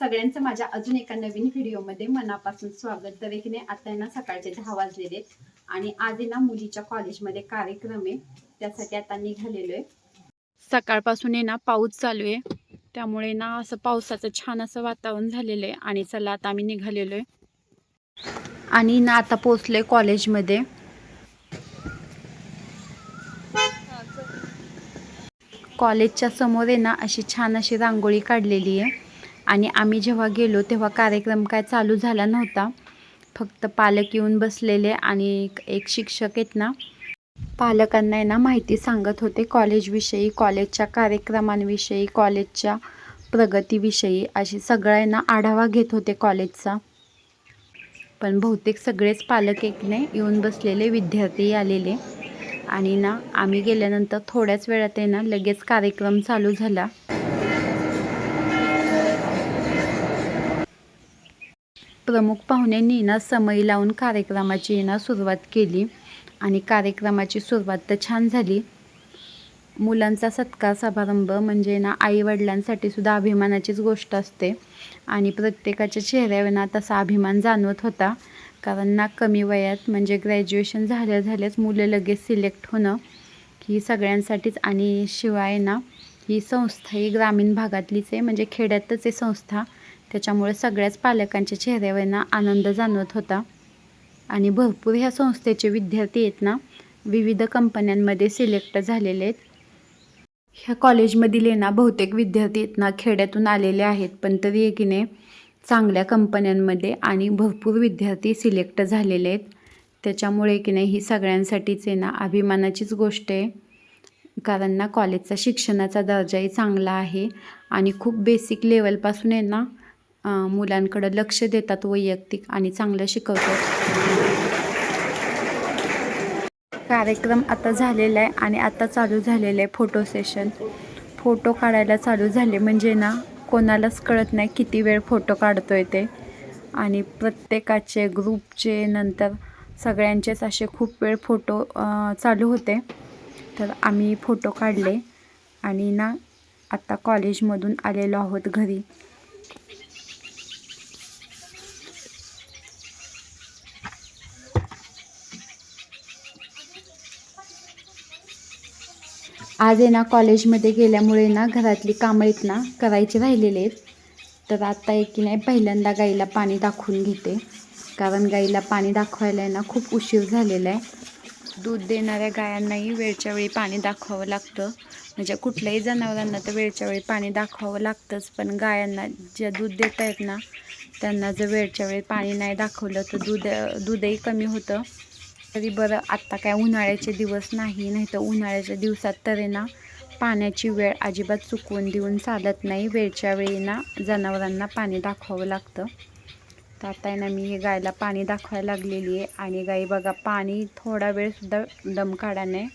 सगळ्यांचं माझ्या अजून एका नवीन व्हिडिओमध्ये मनापासून स्वागत. तर की नाही आता ना सकाळचे दहा वाजलेले आहेत. आणि आज ना मुलीच्या कॉलेजमध्ये कार्यक्रम आहे. त्यासाठी आता निघालेलो आहे. सकाळपासून आहे ना पाऊस चालू आहे. त्यामुळे ना असं पावसाचं छान असं वातावरण झालेलं आहे आणि चला आता आम्ही निघालेलो आहे. आणि ना आता पोचलोय कॉलेजमध्ये. कॉलेजच्या समोर आहे ना अशी छान अशी रांगोळी काढलेली आहे. आणि आम्ही जेव्हा गेलो तेव्हा कार्यक्रम काय चालू झाला नव्हता. फक्त पालक येऊन बसलेले आणि एक- एक शिक्षक आहेत ना पालकांना आहे ना माहिती सांगत होते कॉलेजविषयी कॉलेजच्या कार्यक्रमांविषयी कॉलेजच्या प्रगतीविषयी. अशी सगळ्यांना आढावा घेत होते कॉलेजचा. पण बहुतेक सगळेच पालक एकने येऊन बसलेले विद्यार्थी आलेले. आणि ना आम्ही गेल्यानंतर थोड्याच वेळात आहे ना लगेच कार्यक्रम चालू झाला. प्रमुख पाहुण्यांनी ना समय लावून कार्यक्रमाची ना सुरुवात केली. आणि कार्यक्रमाची सुरुवात तर छान झाली. मुलांचा सत्कार समारंभ म्हणजे ना आईवडिलांसाठी सुद्धा अभिमानाचीच गोष्ट असते. आणि प्रत्येकाच्या चेहऱ्यावर ना तसा अभिमान जाणवत होता. कारण ना कमी वयात म्हणजे ग्रॅज्युएशन झाल्या झाल्याच मुलं लगेच सिलेक्ट होणं ही सगळ्यांसाठीच आणि शिवाय ना ही संस्था ही ग्रामीण भागातलीच आहे. म्हणजे खेड्यातच आहे संस्था. त्याच्यामुळे सगळ्याच पालकांच्या चेहऱ्यावर ना आनंद जाणवत होता. आणि भरपूर ह्या संस्थेचे विद्यार्थी आहेत ना विविध कंपन्यांमध्ये सिलेक्ट झालेले आहेत. ह्या कॉलेजमधील आहे ना बहुतेक विद्यार्थी आहेत ना खेड्यातून आलेले आहेत पण तरी एकीने चांगल्या कंपन्यांमध्ये आणि भरपूर विद्यार्थी सिलेक्ट झालेले आहेत. त्याच्यामुळे की नाही ही सगळ्यांसाठीच आहे ना अभिमानाचीच गोष्ट आहे. कारण ना कॉलेजचा शिक्षणाचा दर्जाही चांगला आहे. आणि खूप बेसिक लेवलपासून आहे ना मुलांकडं लक्ष देतात वैयक्तिक आणि चांगलं शिकवतात. कार्यक्रम आता झालेला आहे आणि आता चालू झालेलं आहे फोटो सेशन. फोटो काढायला चालू झाले म्हणजे ना कोणालाच कळत नाही किती वेळ फोटो काढतो आहे ते. आणि प्रत्येकाचे ग्रुपचे नंतर सगळ्यांचेच असे खूप वेळ फोटो चालू होते. तर आम्ही फोटो काढले आणि ना आत्ता कॉलेजमधून आलेलो आहोत घरी. आज आहे ना कॉलेजमध्ये गेल्यामुळे ना घरातली कामं आहेत ना करायची राहिलेले आहेत. तर आत्ता एक की नाही पहिल्यांदा गाईला पाणी दाखवून घेते. कारण गाईला पाणी दाखवायला ना खूप उशीर झालेला आहे. दूध देणाऱ्या गायांनाही वेळच्या वेळी पाणी दाखवावं लागतं. म्हणजे कुठल्याही जनावरांना तर वेळच्या वेळी पाणी दाखवावं लागतंच. पण गायांना ज्या दूध देत आहेत ना त्यांना जर वेळच्या वेळी पाणी नाही दाखवलं तर दूध दूधही कमी होतं. तरी बरं आत्ता काय उन्हाळ्याचे दिवस नाही नाही तर उन्हाळ्याच्या दिवसात तर ना पाण्याची वेळ अजिबात चुकवून देऊन चालत नाही. वेळच्या वेळी ना जनावरांना पाणी दाखवावं लागतं. तर आता आहे ना मी हे गायला पाणी दाखवायला लागलेली आहे. आणि गाई बघा पाणी थोडा वेळसुद्धा दम काढा नाही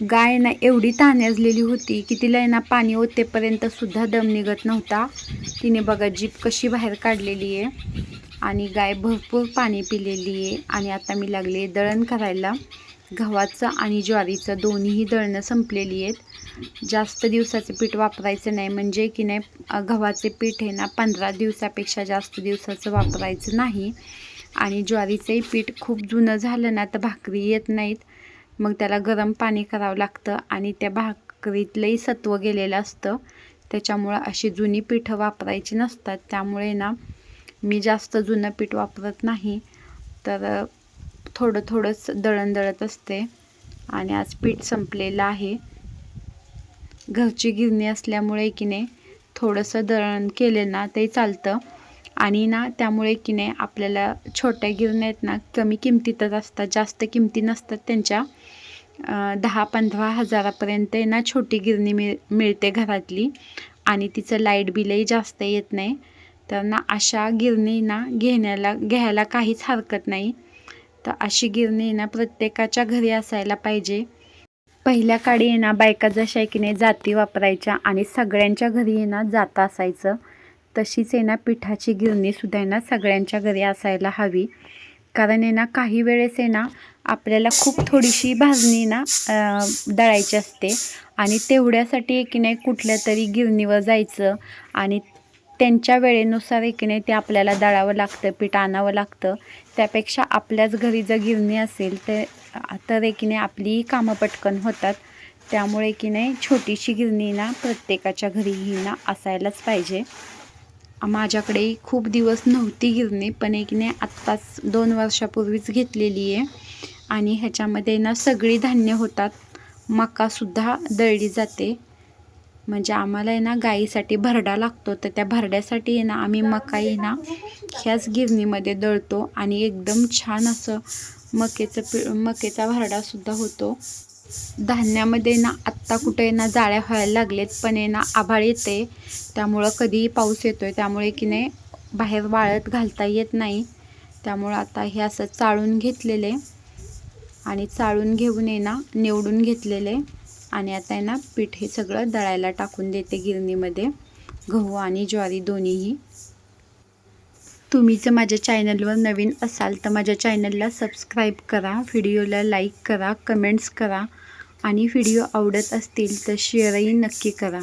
गाय ना एवढी ताण्याजलेली होती की तिला ना पाणी ओतेपर्यंत सुद्धा दम निघत नव्हता. तिने बघा जीप कशी बाहेर काढलेली आहे. आणि गाय भरपूर पाणी पिलेली आहे. आणि आता मी लागले दळण करायला. गव्हाचं आणि ज्वारीचं दोन्हीही दळणं संपलेली आहेत. जास्त दिवसाचं पीठ वापरायचं नाही. म्हणजे की नाही गव्हाचे पीठ हे ना पंधरा दिवसापेक्षा जास्त दिवसाचं वापरायचं नाही. आणि ज्वारीचंही पीठ खूप जुनं झालं ना तर भाकरी येत नाहीत. मग त्याला गरम पाणी करावं लागतं. आणि त्या भाकरीतलंही सत्व गेलेलं असतं. त्याच्यामुळं अशी जुनी पीठं वापरायची नसतात. त्यामुळे ना मी जास्त जुनं पीठ वापरत नाही तर थोडं थोडंच दळण दळत असते. आणि आज पीठ संपलेलं आहे. घरची गिरणी असल्यामुळे की नाही थोडंसं दळण केलं ना ते चालतं. आणि ना त्यामुळे की नाही आपल्याला छोट्या गिरण्या आहेत ना कमी किमतीतच असतात. जास्त किमती नसतात त्यांच्या. दहा पंधरा हजारापर्यंत ना छोटी गिरणी मिळ मिळते घरातली. आणि तिचं लाइट बिलही जास्त येत नाही. तर ना अशा गिरणी ना घेण्याला घ्यायला काहीच हरकत नाही. तर अशी गिरणी ना प्रत्येकाच्या घरी असायला पाहिजे. पहिल्या काळी ये ना बायका जशा आहे की नाही जाती वापरायच्या आणि सगळ्यांच्या घरी ये ना जाता असायचं. तशीच आहे ना पिठाची गिरणीसुद्धा आहे ना सगळ्यांच्या घरी असायला हवी. कारण आहे ना काही वेळेस आहे ना आपल्याला खूप थोडीशी भाजणी ना दळायची असते. आणि तेवढ्यासाठी आहे की नाही कुठल्या तरी गिरणीवर जायचं आणि त्यांच्या वेळेनुसार एकीने ते आपल्याला दळावं लागतं पीठ आणावं लागतं. त्यापेक्षा आपल्याच घरी जर गिरणी असेल तर तर एकीने आपलीही कामं पटकन होतात. त्यामुळे की नाही छोटीशी गिरणी ना प्रत्येकाच्या घरी ही ना असायलाच पाहिजे. माझ्याकडे खूप दिवस नव्हती गिरणी पण एक नाही आत्ताच दोन वर्षापूर्वीच घेतलेली आहे. आणि ह्याच्यामध्ये ना सगळी धान्य होतात. मकासुद्धा दळली जाते. म्हणजे आम्हाला आहे ना गाईसाठी भरडा लागतो तर त्या भरड्यासाठी आहे ना आम्ही मकाई ना ह्याच गिरणीमध्ये दळतो आणि एकदम छान असं मकेचं पि मकेचा भरडासुद्धा होतो. धान्यामध्ये ना आत्ता कुठे ना जाळ्या व्हायला लागलेत पण आहे ना आभाळ येते. त्यामुळं कधीही पाऊस येतो आहे त्यामुळे की नाही बाहेर वाळत घालता येत नाही. त्यामुळं आता हे असं चाळून घेतलेले आणि चाळून घेऊन आहे ना निवडून घेतलेले आणि आता आहे ना पीठ हे सगळं दळायला टाकून देते गिरणीमध्ये. गहू आणि ज्वारी दोन्हीही. तुम्ही जर माझ्या चॅनलवर नवीन असाल तर माझ्या चॅनलला सबस्क्राईब करा व्हिडिओला लाईक करा कमेंट्स करा आणि व्हिडिओ आवडत असतील तर शेअरही नक्की करा.